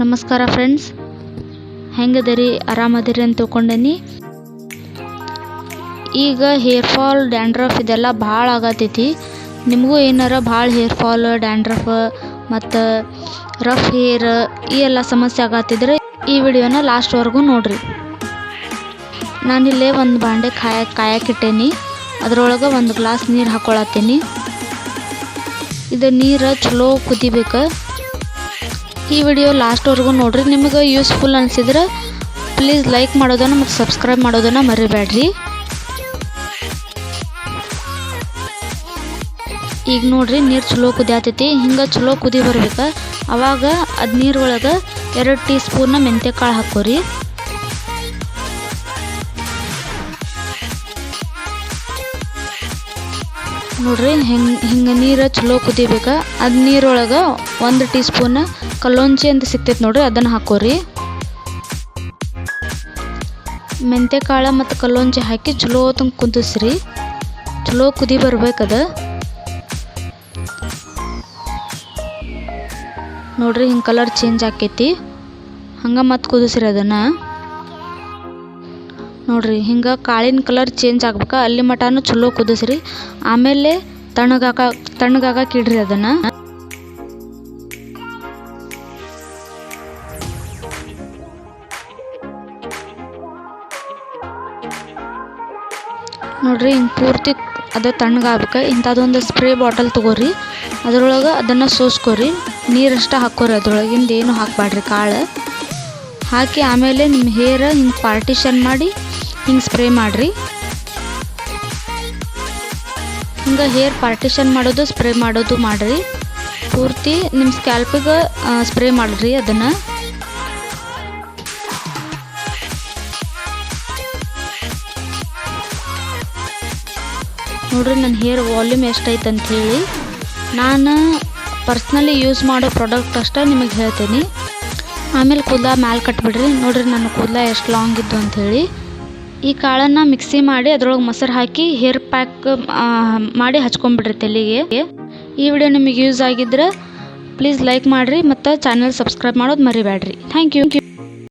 ನಮಸ್ಕಾರ ಫ್ರೆಂಡ್ಸ್ ಹೆಂಗದಿರಿ? ಆರಾಮದಿರಿ ಅಂತ ತಿಳ್ಕೊಂಡೇನಿ. ಈಗ ಹೇರ್ ಫಾಲ್ ಡ್ಯಾಂಡ್ರಫ್ ಇದೆಲ್ಲ ಭಾಳ ಆಗತೈತಿ. ನಿಮಗೂ ಏನಾರ ಭಾಳ ಹೇರ್ ಫಾಲ್ ಡ್ಯಾಂಡ್ರಫ್ ಮತ್ತು ರಫ್ ಹೇರ್ ಈ ಎಲ್ಲ ಸಮಸ್ಯೆ ಆಗತ್ತಿದ್ರೆ ಈ ವಿಡಿಯೋನ ಲಾಸ್ಟ್ವರೆಗೂ ನೋಡಿರಿ. ನಾನಿಲ್ಲೇ ಒಂದು ಬಾಂಡೆ ಕಾಯ ಕಾಯಕ್ಕಿಟ್ಟೇನಿ. ಅದರೊಳಗೆ ಒಂದು ಗ್ಲಾಸ್ ನೀರು ಹಾಕ್ಕೊಳತ್ತೀನಿ ಇದು ನೀರು ಚಲೋ ಕುದಿಬೇಕು. ಈ ವಿಡಿಯೋ ಲಾಸ್ಟ್ವರೆಗೂ ನೋಡ್ರಿ. ನಿಮಗೆ ಯೂಸ್ಫುಲ್ ಅನಿಸಿದ್ರೆ ಪ್ಲೀಸ್ ಲೈಕ್ ಮಾಡೋದನ್ನು ಮತ್ತು ಸಬ್ಸ್ಕ್ರೈಬ್ ಮಾಡೋದನ್ನು ಮರಿಬೇಡ್ರಿ. ಈಗ ನೋಡ್ರಿ ನೀರು ಚಲೋ ಕುದಿಯಾತೈತಿ. ಹಿಂಗೆ ಚಲೋ ಕುದಿ ಬರ್ಬೇಕು. ಅವಾಗ ಅದು ನೀರೊಳಗೆ ಎರಡು ಟೀ ಸ್ಪೂನ್ನ ಮೆಂತ್ಯ ಕಾಳು ಹಾಕೋರಿ. ನೋಡ್ರಿ, ಹಿಂಗೆ ಹಿಂಗೆ ನೀರು ಚಲೋ ಕುದಿಬೇಕು. ಅದು ನೀರೊಳಗೆ ಒಂದು ಟೀ ಸ್ಪೂನ್ ಕಲ್ಲೊಂಜಿ ಅಂತ ಸಿಗ್ತೈತೆ ನೋಡ್ರಿ, ಅದನ್ನು ಹಾಕೋರಿ. ಮೆಂತೆ ಕಾಳು ಮತ್ತು ಕಲ್ಲೊಂಜಿ ಹಾಕಿ ಚಲೋ ತಂಗೆ ಕುದಿಸ್ರಿ. ಚಲೋ ಕುದಿ ಬರ್ಬೇಕದ ನೋಡ್ರಿ, ಹಿಂಗೆ ಕಲರ್ ಚೇಂಜ್ ಆಕೈತಿ. ಹಂಗೆ ಮತ್ತೆ ಕುದಿಸ್ರಿ ಅದನ್ನು. ನೋಡ್ರಿ, ಹಿಂಗೆ ಕಾಳಿನ ಕಲರ್ ಚೇಂಜ್ ಆಗ್ಬೇಕು, ಅಲ್ಲಿ ಮಟನೂ ಚಲೋ ಕುದಿಸ್ರಿ. ಆಮೇಲೆ ತಣ್ಣಗಾಕ ತಣ್ಣಗಾಗಕ್ಕೆ ಇಡ್ರಿ ಅದನ್ನು. ನೋಡ್ರಿ ಹಿಂಗೆ ಪೂರ್ತಿ ಅದು ತಣ್ಣಗಾಗ್ಬೇಕು. ಇಂಥದ್ದೊಂದು ಸ್ಪ್ರೇ ಬಾಟಲ್ ತೊಗೋರಿ. ಅದರೊಳಗೆ ಅದನ್ನು ಸೋಸ್ಕೊರಿ. ನೀರಷ್ಟ ಹಾಕೋರಿ ಅದರೊಳಗಿಂದ ಏನು ಹಾಕಬಾಡ್ರಿ ಕಾಳು. ಹಾಕಿ ಆಮೇಲೆ ನಿಮ್ಮ ಹೇರ ಹಿಂಗೆ ಪಾರ್ಟಿಷನ್ ಮಾಡಿ ಹಿಂಗೆ ಸ್ಪ್ರೇ ಮಾಡಿರಿ. ಹಿಂಗೆ ಹೇರ್ ಪಾರ್ಟಿಷನ್ ಮಾಡೋದು, ಸ್ಪ್ರೇ ಮಾಡೋದು ಮಾಡಿರಿ. ಪೂರ್ತಿ ನಿಮ್ಮ ಸ್ಕ್ಯಾಲ್ಪಿಗೆ ಸ್ಪ್ರೇ ಮಾಡಿರಿ ಅದನ್ನು. ನೋಡ್ರಿ ನನ್ನ ಹೇರ್ ವಾಲ್ಯೂಮ್ ಎಷ್ಟೈತೆ ಅಂತ ಹೇಳಿ. ನಾನು ಪರ್ಸ್ನಲಿ ಯೂಸ್ ಮಾಡೋ ಪ್ರಾಡಕ್ಟ್ ಅಷ್ಟೇ ನಿಮಗೆ ಹೇಳ್ತೀನಿ. ಆಮೇಲೆ ಕೂದಲ ಮ್ಯಾಲೆ ಕಟ್ಬಿಡ್ರಿ. ನೋಡ್ರಿ ನನ್ನ ಕೂದಲ ಎಷ್ಟು ಲಾಂಗ್ ಇದ್ದು ಅಂಥೇಳಿ ಈ ಕಾಳನ್ನು ಮಿಕ್ಸಿ ಮಾಡಿ ಅದ್ರೊಳಗೆ ಮೊಸರು ಹಾಕಿ ಹೇರ್ ಪ್ಯಾಕ್ ಮಾಡಿ ಹಚ್ಕೊಂಡ್ಬಿಡ್ರಿ ತಲೆಗೆ. ಈ ವಿಡಿಯೋ ನಿಮಗೆ ಯೂಸ್ ಆಗಿದ್ರೆ ಪ್ಲೀಸ್ ಲೈಕ್ ಮಾಡಿರಿ ಮತ್ತು ಚಾನಲ್ ಸಬ್ಸ್ಕ್ರೈಬ್ ಮಾಡೋದು ಮರಿಬೇಡ್ರಿ ಥ್ಯಾಂಕ್ ಯು